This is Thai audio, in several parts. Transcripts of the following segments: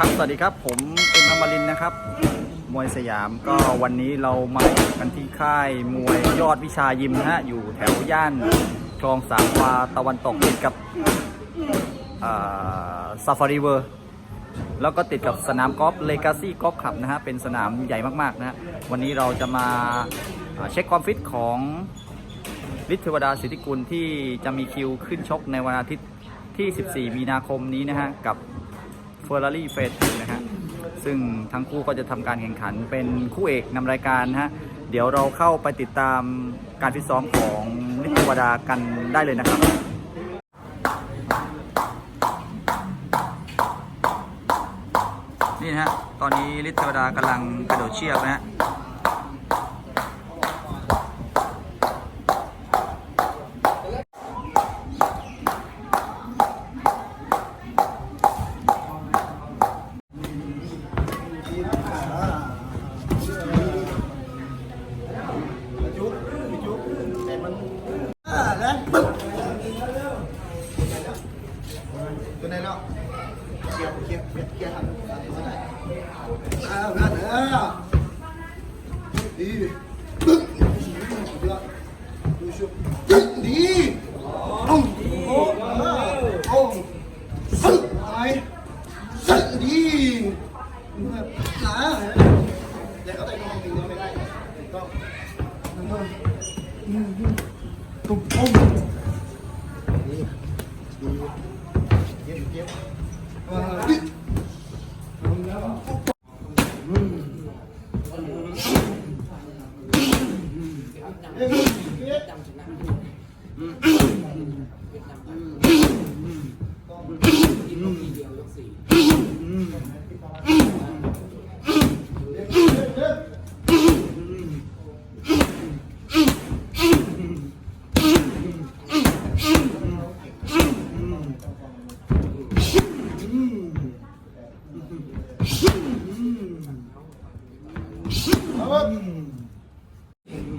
ครับสวัสดีครับ ผมเป็นอมรินนะครับ มวยสยามก็วันนี้เรามากันที่ค่ายมวยยอดวิชายิมนะฮะอยู่แถวย่านคลองสามวาตะวันตกติดกับซาฟารีเวอร์แล้วก็ติดกับสนามกอล์ฟเลกาซี่กอล์ฟคลับนะฮะเป็นสนามใหญ่มากๆนะฮะวันนี้เราจะมาอ่าเช็คความฟิตของฤทธิ์เทวดาสิทธิกุลที่จะมีคิวขึ้นชกในวันอาทิตย์ที่ 14 มีนาคมนี้นะฮะกับ เฟอร์รารี่เฟสนะฮะซึ่งทั้งคู่ก็จะทำการแข่งขันเป็นคู่เอกนำรายการฮะเดี๋ยวเราเข้าไปติดตามการฟิตซ้อมของนิติวดากันได้เลยนะครับนี่ฮะตอนนี้ลิทเทวดากำลังกระโดดเชือกนะฮะ ดูชุบปึ๊กดีอ้องโอ้อ้องสึกไปสึ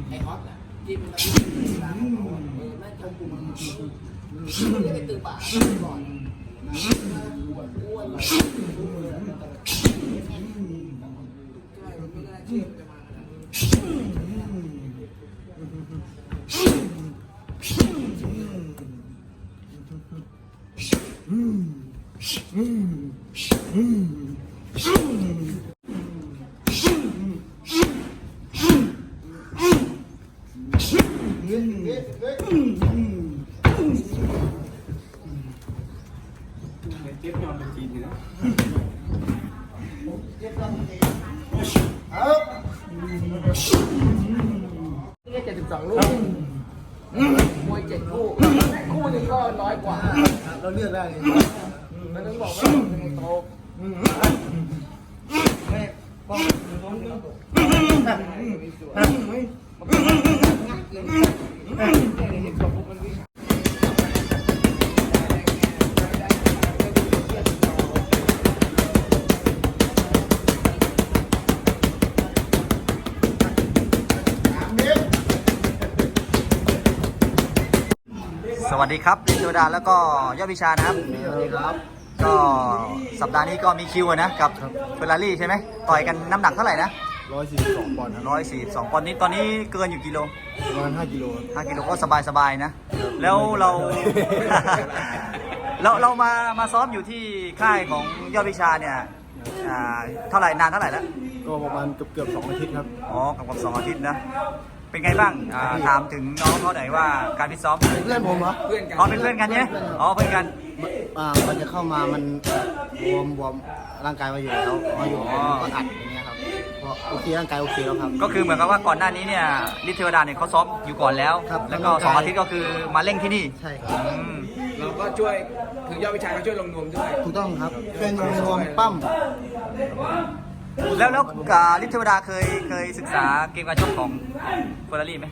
ไอ้ฮอตอะที่มันตะกี้เวลาของเอเอแม่งทำกลุ่มมันไม่ได้ตื่นป่าก่อน อ้ วนใช่มันไม่น่าเชื่อจะมาขนาดนี้นี่เจ็ดสิบสองลูกมวยเจ็ดคู่ คู่หนึงก็น้อยกว่า เราเลือกได้เลยมันต้องบอกว่ามันโตไม่ป้องนต้องมีส่วนงัดเลยเห็นเขาปุ๊บมันวิ่ง วัสดีครับลิทเทวดาแล้วก็ยอดวิชานะครับ สวัสดีครับ ก็สัปดาห์นี้ก็มีคิวอะนะกับเฟอร์รารี่ใช่ไหมต่อยกันน้ำหนักเท่าไหร่นะร้อยสี่สิบสองปอนด์ครับร้อยสี่สองปอนด์นี้ตอนนี้เกินอยู่กิโล ประมาณห้ากิโลห้ากิโลก็สบายสบายๆนะ แล้วเรา เราเรามามาซ้อมอยู่ที่ค่ายของยอดวิชาเนี่ยอ่าเท่าไหร่นานเท่าไหร่แล้วก็ประมาณเกือบเกือบสองอาทิตย์ครับ อ๋อกับกับสองอาทิตย์นะ เป็นไงบ้างอ่าถามถึงน้องเขาหน่อยว่าการฟิตซ้อมเพื่อนผมเหรอเพื่อนกันอ๋อเป็นเพื่อนกันใช่ไหมอ๋อเพื่อนกัน อ่ามันจะเข้ามามันบวมบวมร่างกายมาอยู่แล้วมาอยู่ก็อัดอย่างเงี้ยครับพอโอเคร่างกายโอเคแล้วครับ ก็คือเหมือนกับว่าก่อนหน้านี้เนี่ยลิทเทวดาเนี่ยเขาซ้อมอยู่ก่อนแล้ว ครับแล้วก็สองอาทิตย์ก็คือมาเร่งที่นี่ใช่ครับ อืมเราก็ช่วยถึงยอดวิชาก็ช่วยลงนวมด้วย ถูกต้องครับเป็นรวมปั้ม แล้วแล้วอ่าลิทเทวดาเคยเคยศึกษาเกมการชกของเฟอร์รารี่ไหม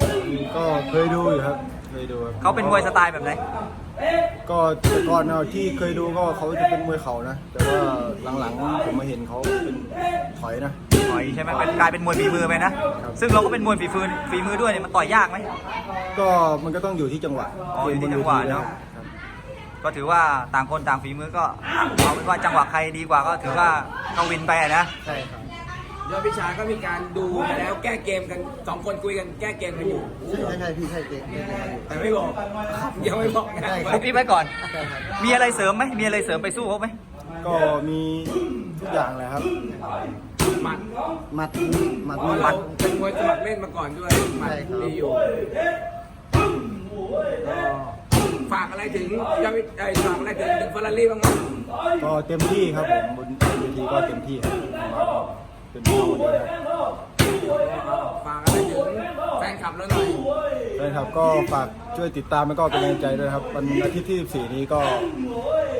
ก็เคยดูอยู่ครับเคยดูครับเขาเป็นมวยสไตล์แบบไหน ก็แต่ก่อนเนาะที่เคยดูก็เขาจะเป็นมวยเข่านะ แต่ว่าหลังๆผมมาเห็นเขาเป็นถอยนะ ต่อยใช่ไหมเป็นกลายเป็นมวยฝีมือไปนะ ครับ ซึ่งเราก็เป็นมวยฝีมือฝีมือด้วยเนี่ยมันต่อยยากไหมก็มันก็ต้องอยู่ที่จังหวะอ๋ออยู่ที่จังหวะเนอะครับ ก็ถือว่าต่างคนต่างฝีมือก็เอาเป็นว่าจังหวะใครดีกว่าก็ถือว่าเอาวินไปอะนะใช่ครับยอดพิชาก็มีการดูมาแล้วแก้เกมกันสองคนคุยกันแก้เกมกันอยู่ใช่ใช่พี่ใช่เก่งแต่ไม่บอกยังไม่บอกนะใช่ครัอุบบอิบไว้ก่อน ใช่ครับ มีอะไรเสริมไหมมีอะไรเสริมไปสู้เขาไหมก็มีทุกอย่างเลยครับหมัดหมัดหมัดเพราะเราเป็นมวยสมัครเล่นมาก่อนด้วยหมัดใช่ครับดีอยู่ก็ ฝากอะไรถึงยอดพิเอ้ยฝากอะไรถึงถึงเฟอร์รารี่บ้างไหมก็เต็มที่ครับผมบนเวทีก็เต็มที่ครับเป็นเท่าวันนี้ครับฝากอะไรถึงแฟนคลับเราหน่อยแฟนครับก็ฝากช่วยติดตามแล้วก็เป็นกำลังใจด้วยครับวันอาทิตย์ที่ 14 นี้ก็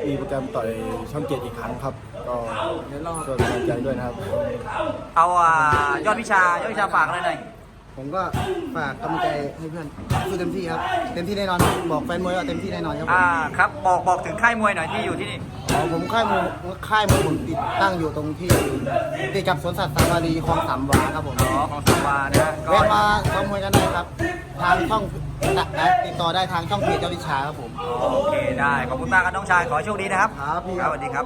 มีโปรแกรมต่อยช่องเจ็ดอีกครั้งครับ ก็เดี๋ยวรอ ช่วยเป็นกำลังใจด้วยนะครับ เอาอ่ายอดวิชายอดวิชาฝากอะไรหน่อย ผมก็ฝากกำลังใจให้เพื่อนสู้เต็มที่ครับ เต็มที่แน่นอน บอกแฟนมวยว่าเต็มที่แน่นอนครับผมอ่าครับบอกบอกถึงค่ายมวยหน่อยที่อยู่ที่นี่อ๋อผมค่ายมวยค่ายมวยผมติดตั้งอยู่ตรงที่ติดกับสวนสัตว์สามวารีคลองสามวาครับผมอ๋อของสวานะฮะก็แวะมาซ้อมมวยกันได้ครับ ทางช่องติดต่อได้ทางช่องเพจเจ้าดิชาครับผม โอเคได้ขอบคุณมากครับน้องชายขอให้โชคดีนะครับ ครับพี่ ครับสวัสดีครับ